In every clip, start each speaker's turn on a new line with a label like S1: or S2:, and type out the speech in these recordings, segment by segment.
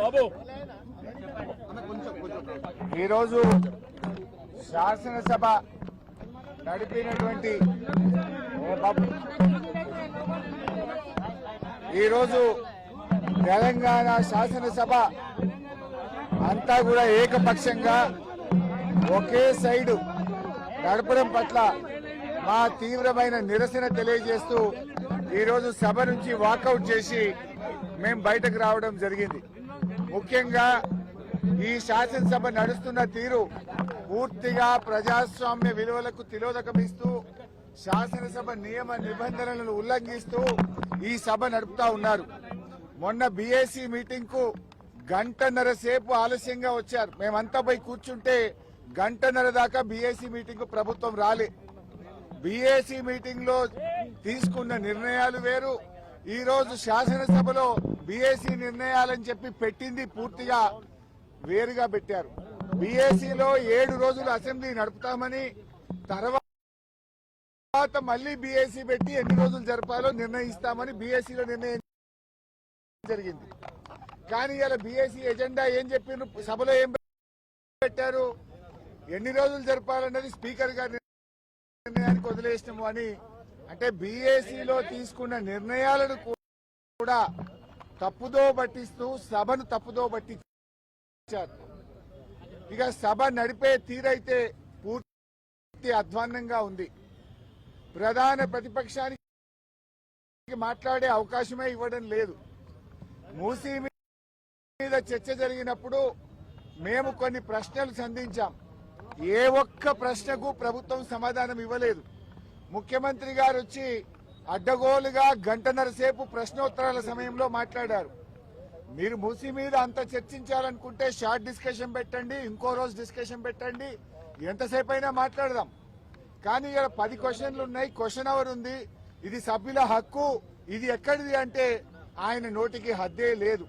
S1: బాబు.
S2: ఈరోజు శాసనసభ నడిపినటువంటి ఈరోజు తెలంగాణ శాసనసభ అంతా కూడా ఏకపక్షంగా ఒకే సైడు నడపడం పట్ల మా తీవ్రమైన నిరసన తెలియజేస్తూ ఈరోజు సభ నుంచి వాకౌట్ చేసి మేము బయటకు రావడం జరిగింది. ముఖ్యంగా ఈ శాసనసభ నడుస్తున్న తీరు పూర్తిగా ప్రజాస్వామ్య విలువలకు తిలోదకమిస్తూ శాసనసభ నియమ నిబంధనలను ఉల్లంఘిస్తూ ఈ సభ నడుపుతా ఉన్నారు. మొన్న బీఏసీ మీటింగ్కు గంటన్నర సేపు ఆలస్యంగా వచ్చారు. మేమంతా పోయి కూర్చుంటే గంటన్నర దాకా బీఏసీ మీటింగ్ ప్రభుత్వం రాలే. బీఏసీ మీటింగ్లో తీసుకున్న నిర్ణయాలు వేరు ఈ రోజు శాసనసభలో బీఏసీ నిర్ణయాలని చెప్పి పెట్టింది పూర్తిగా వేరుగా పెట్టారు. బీఏసీలో ఏడు రోజులు అసెంబ్లీ నడుపుతామని తర్వాత మళ్ళీ బీఏసీ పెట్టి ఎన్ని రోజులు జరపాలో నిర్ణయిస్తామని బీఏసీలో నిర్ణయం జరిగింది. కానీ ఇలా బీఏసీ ఎజెండా ఏం చెప్పిన సభలో ఏం పెట్టారు? ఎన్ని రోజులు జరపాలన్నది స్పీకర్ గారి నిర్ణయానికి వదిలేసినాము అని అంటే బీఏసీలో తీసుకున్న నిర్ణయాలను కూడా తప్పుదో పట్టిస్తూ సభను తప్పుదో పట్టించారు. ఇక సభ నడిపే తీరైతే పూర్తి అధ్వాన్నంగా ఉంది. ప్రధాన ప్రతిపక్షానికి మాట్లాడే అవకాశమే ఇవ్వడం లేదు. మూసీ మీద చర్చ జరిగినప్పుడు మేము కొన్ని ప్రశ్నలు సంధించాం. ఏ ఒక్క ప్రశ్నకు ప్రభుత్వం సమాధానం ఇవ్వలేదు. ముఖ్యమంత్రి గారు వచ్చి అడ్డగోలుగా గంటన్నర సేపు ప్రశ్నోత్తరాల సమయంలో మాట్లాడారు. మీరు మూసి మీద అంత చర్చించాలనుకుంటే షార్ట్ డిస్కషన్ పెట్టండి ఇంకో రోజు డిస్కషన్ పెట్టండి ఎంతసేపు అయినా మాట్లాడదాం. కానీ ఇక్కడ పది క్వశ్చన్లు ఉన్నాయి క్వశ్చన్ అవర్ ఉంది. ఇది సభ్యుల హక్కు ఇది ఎక్కడిది అంటే ఆయన నోటికి హద్దే లేదు.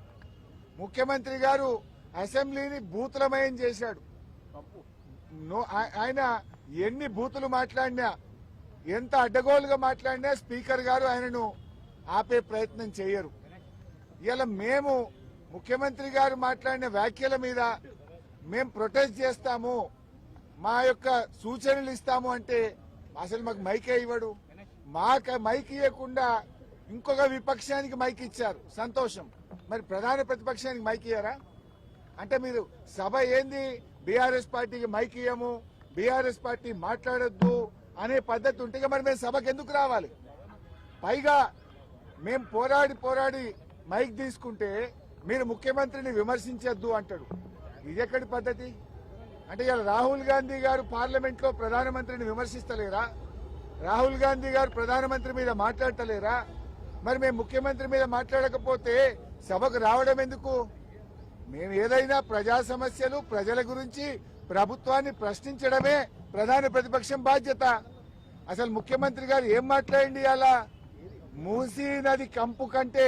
S2: ముఖ్యమంత్రి గారు అసెంబ్లీని బూతులమయం చేశాడు. ఆయన ఎన్ని బూతులు మాట్లాడినా ఎంత అడ్డగోలుగా మాట్లాడినా స్పీకర్ గారు ఆయనను ఆపే ప్రయత్నం చేయరు. ఇలా మేము ముఖ్యమంత్రి గారు మాట్లాడిన వ్యాఖ్యల మీద మేము ప్రొటెస్ట్ చేస్తాము మా యొక్క సూచనలు ఇస్తాము అంటే అసలు మాకు మైకే ఇవ్వడు. మాకు మైక్ ఇవ్వకుండా ఇంకొక విపక్షానికి మైక్ ఇచ్చారు. సంతోషం. మరి ప్రధాన ప్రతిపక్షానికి మైక్ ఇయ్యారా? అంటే మీరు సభ ఏంది? బీఆర్ఎస్ పార్టీకి మైక్ ఇయ్యము బీఆర్ఎస్ పార్టీ మాట్లాడొద్దు అనే పద్ధతి ఉంటే మరి మేము సభకు ఎందుకు రావాలి? పైగా మేము పోరాడి పోరాడి మైక్ తీసుకుంటే మీరు ముఖ్యమంత్రిని విమర్శించద్దు అంటాడు. ఇది ఎక్కడి పద్ధతి? అంటే ఇలా రాహుల్ గాంధీ గారు పార్లమెంట్లో ప్రధానమంత్రిని విమర్శిస్తలేరా? రాహుల్ గాంధీ గారు ప్రధానమంత్రి మీద మాట్లాడతలేరా? మరి మేము ముఖ్యమంత్రి మీద మాట్లాడకపోతే సభకు రావడం ఎందుకు? మేము ఏదైనా ప్రజా సమస్యలు ప్రజల గురించి ప్రభుత్వాన్ని ప్రశ్నించడమే ప్రధాన ప్రతిపక్షం బాధ్యత. అసలు ముఖ్యమంత్రి గారు ఏం మాట్లాడండి అలా మూసీ నది కంపు కంటే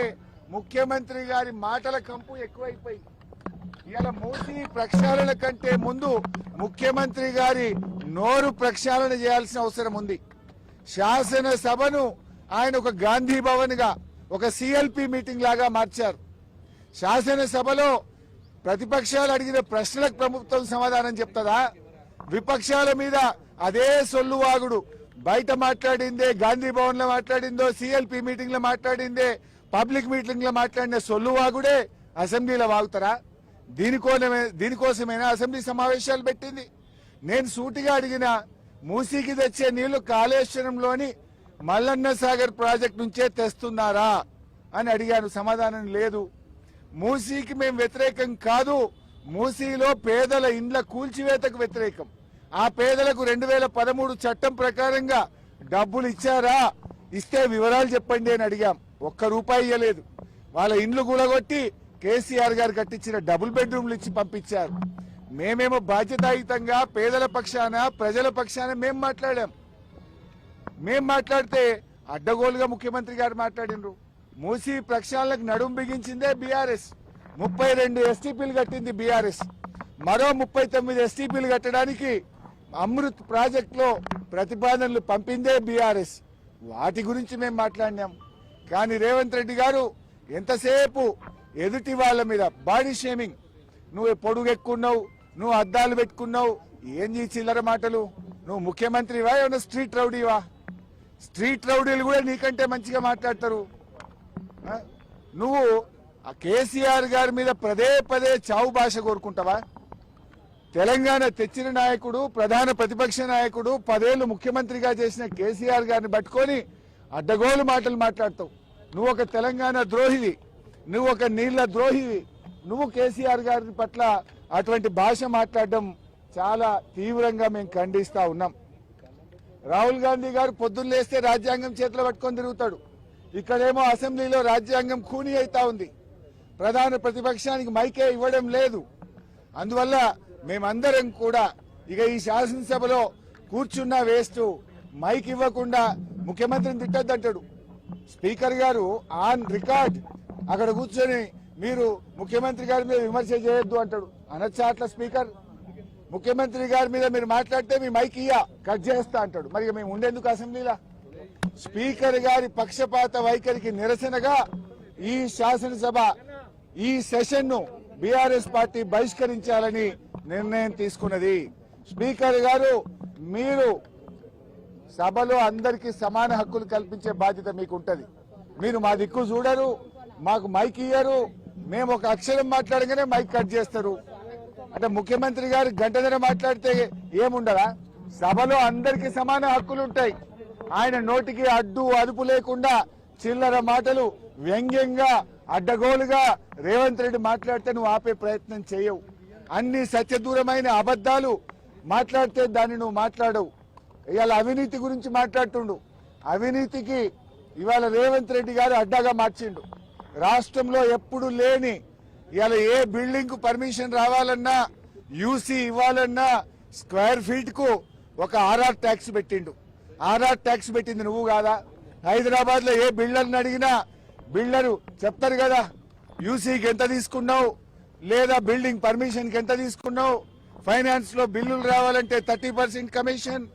S2: ముఖ్యమంత్రి గారి మాటల కంపు ఎక్కువైపోయి ఇవాళ మూసీ ప్రక్షాళన కంటే ముందు ముఖ్యమంత్రి గారి నోరు ప్రక్షాళన చేయాల్సిన అవసరం ఉంది. శాసనసభను ఆయన ఒక గాంధీ భవన్గా ఒక సిఎల్పి మీటింగ్ లాగా మార్చారు. శాసనసభలో ప్రతిపక్షాలు అడిగిన ప్రశ్నలకు ప్రభుత్వం సమాధానం చెప్తుందా? విపక్షాల మీద అదే సొల్లువాగుడు బయట మాట్లాడిందే గాంధీ భవన్లో మాట్లాడిందో సిఎల్పి మీటింగ్లో మాట్లాడిందే పబ్లిక్ మీటింగ్లో మాట్లాడిన సొల్లువాగుడే అసెంబ్లీలో వాగుతారా? దీనికోసమే దీనికోసమైనా అసెంబ్లీ సమావేశాలు పెట్టింది? నేను సూటిగా అడిగిన మూసీకి తెచ్చే నీళ్ళు కాళేశ్వరంలోని మల్లన్న సాగర్ ప్రాజెక్ట్ నుంచే తెస్తున్నారా? అని అడిగాను సమాధానం లేదు. మూసీకి మేము వ్యతిరేకం కాదు మూసీలో పేదల ఇండ్ల కూల్చివేతకు వ్యతిరేకం. ఆ పేదలకు రెండు వేల పదమూడు చట్టం ప్రకారంగా డబ్బులు ఇచ్చారా? ఇస్తే వివరాలు చెప్పండి అని అడిగాం. ఒక్క రూపాయి ఇవ్వలేదు వాళ్ళ ఇండ్లు కూడగొట్టి కేసీఆర్ గారు కట్టించిన డబుల్ బెడ్రూమ్లు ఇచ్చి పంపించారు. మేమేమో బాధ్యతాయుతంగా పేదల పక్షాన ప్రజల పక్షాన మేం మాట్లాడాం. మేం మాట్లాడితే అడ్డగోలుగా ముఖ్యమంత్రి గారు మాట్లాడినరు. మూసి ప్రక్షాళనకు నడుం బిగించిందే బీఆర్ఎస్. ముప్పై రెండు ఎస్టీపీలు కట్టింది బీఆర్ఎస్. మరో ముప్పై తొమ్మిది ఎస్టీపీలు కట్టడానికి అమృత్ ప్రాజెక్టులో ప్రతిపాదనలు పంపిందే బీఆర్ఎస్. వాటి గురించి మేము మాట్లాడినాం. కానీ రేవంత్ రెడ్డి గారు ఎంతసేపు ఎదుటి వాళ్ళ మీద బాడీ షేమింగ్ నువ్వు పొడుగెక్కున్నావు నువ్వు అద్దాలు పెట్టుకున్నావు ఏం చేసి చిల్లర మాటలు? నువ్వు ముఖ్యమంత్రివా ఏమన్నా స్ట్రీట్ రౌడీవా? స్ట్రీట్ రౌడీలు కూడా నీకంటే మంచిగా మాట్లాడతారు. నువ్వు ఆ కేసీఆర్ గారి మీద పదే పదే చావు భాష కోరుకుంటావా? తెలంగాణ తెచ్చిన నాయకుడు ప్రధాన ప్రతిపక్ష నాయకుడు పదేళ్ళు ముఖ్యమంత్రిగా చేసిన కేసీఆర్ గారిని పట్టుకొని అడ్డగోలు మాటలు మాట్లాడతావు. నువ్వు ఒక తెలంగాణ ద్రోహివి. నువ్వు ఒక నీళ్ళ ద్రోహివి. నువ్వు కేసీఆర్ గారి పట్ల అటువంటి భాష మాట్లాడడం చాలా తీవ్రంగా మేము ఖండిస్తా ఉన్నాం. రాహుల్ గాంధీ గారు పొద్దున్న లేస్తే రాజ్యాంగం చేతిలో పట్టుకొని తిరుగుతాడు. ఇక్కడేమో అసెంబ్లీలో రాజ్యాంగం ఖూనీ అవుతా ఉంది. ప్రధాన ప్రతిపక్షానికి మైకే ఇవ్వడం లేదు. అందువల్ల మేమందరం కూడా ఇక ఈ శాసనసభలో కూర్చున్న వేస్ట్ మైక్ ఇవ్వకుండా ముఖ్యమంత్రిని తిట్టద్దంటాడు. స్పీకర్ గారు ఆన్ రికార్డ్ అక్కడ కూర్చొని మీరు ముఖ్యమంత్రి గారి మీద విమర్శ చేయొద్దు అంటాడు. అనొచ్చా అట్లా స్పీకర్? ముఖ్యమంత్రి గారి మీద మీరు మాట్లాడితే మీ మైక్ ఇయ్యా కట్ చేస్తా అంటాడు. మరి మేము ఉండేందుకు అసెంబ్లీలా? స్పీకర్ గారి పక్షపాత వైఖరికి నిరసనగా ఈ శాసనసభ ఈ సెషన్ను బీఆర్ఎస్ పార్టీ బహిష్కరించాలని నిర్ణయం తీసుకున్నది. స్పీకర్ గారు మీరు సభలో అందరికీ సమాన హక్కులు కల్పించే బాధ్యత మీకు ఉంటది మీరు మా దిక్కు చూడరు మాకు మైక్ ఇయ్యరు మేము ఒక అక్షరం మాట్లాడగానే మైక్ కట్ చేస్తారు. అంటే ముఖ్యమంత్రి గారు గంటదర మాట్లాడితే ఏముండదా? సభలో అందరికీ సమాన హక్కులు ఉంటాయి ఆయన నోటికి అడ్డు అదుపు లేకుండా చిల్లర మాటలు వ్యంగ్యంగా అడ్డగోలుగా రేవంత్ రెడ్డి మాట్లాడితే నువ్వు ఆపే ప్రయత్నం చేయవు. అన్ని సత్యదూరమైన అబద్ధాలు మాట్లాడితే దాన్ని నువ్వు మాట్లాడవు. ఇవాళ అవినీతి గురించి మాట్లాడుతుండు. అవినీతికి ఇవాళ రేవంత్ రెడ్డి గారు అడ్డాగా మార్చిండు. రాష్ట్రంలో ఎప్పుడు లేని ఇవాళ ఏ బిల్డింగ్ పర్మిషన్ రావాలన్నా యూసీ ఇవ్వాలన్నా స్క్వేర్ ఫీట్కు ఒక ఆర్ఆర్ ట్యాక్స్ పెట్టిండు. ఆర్ఆర్ ట్యాక్స్ పెట్టింది నువ్వు కాదా? హైదరాబాద్లో ఏ బిల్డర్ని అడిగినా బిల్డరు చెప్తారు కదా యూసీకి ఎంత తీసుకున్నావు? లేదా బిల్డింగ్ పర్మిషన్కి ఎంత తీసుకున్నావు? ఫైనాన్స్లో బిల్లులు రావాలంటే thirty percent commission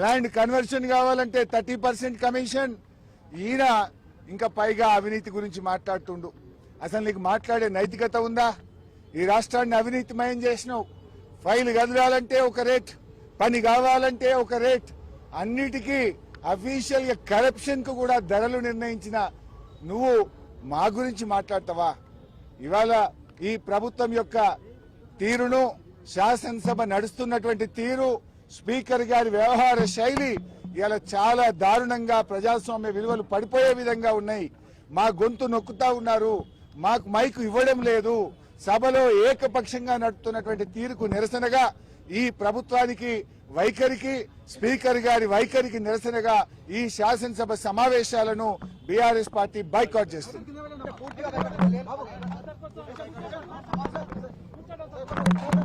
S2: land conversion కావాలంటే థర్టీ పర్సెంట్ కమిషన్. ఈయన ఇంకా పైగా అవినీతి గురించి మాట్లాడుతుండు. అసలు నీకు మాట్లాడే నైతికత ఉందా? ఈ రాష్ట్రాన్ని అవినీతిమయం చేసినావు. ఫైల్ కదలాలంటే ఒక రేట్ పని కావాలంటే ఒక రేట్. అన్నిటికీ అఫీషియల్గా కరప్షన్కు కూడా ధరలు నిర్ణయించిన నువ్వు మా గురించి మాట్లాడతావా? ఇవాళ ఈ ప్రభుత్వం యొక్క తీరును శాసనసభ నడుస్తున్నటువంటి తీరు స్పీకర్ గారి వ్యవహార శైలి ఇలా చాలా దారుణంగా ప్రజాస్వామ్య విలువలు పడిపోయే విధంగా ఉన్నాయి. మా గొంతు నొక్కుతా ఉన్నారు. మాకు మైకు ఇవ్వడం లేదు. సభలో ఏకపక్షంగా నడుపుతున్నటువంటి తీరుకు నిరసనగా ఈ ప్రభుత్వానికి వైఖరికి స్పీకర్ గారి వైఖరికి నిరసనగా ఈ శాసనసభ సమావేశాలను బీఆర్ఎస్ పార్టీ బైకాట్ చేస్తుంది.
S1: Thank you.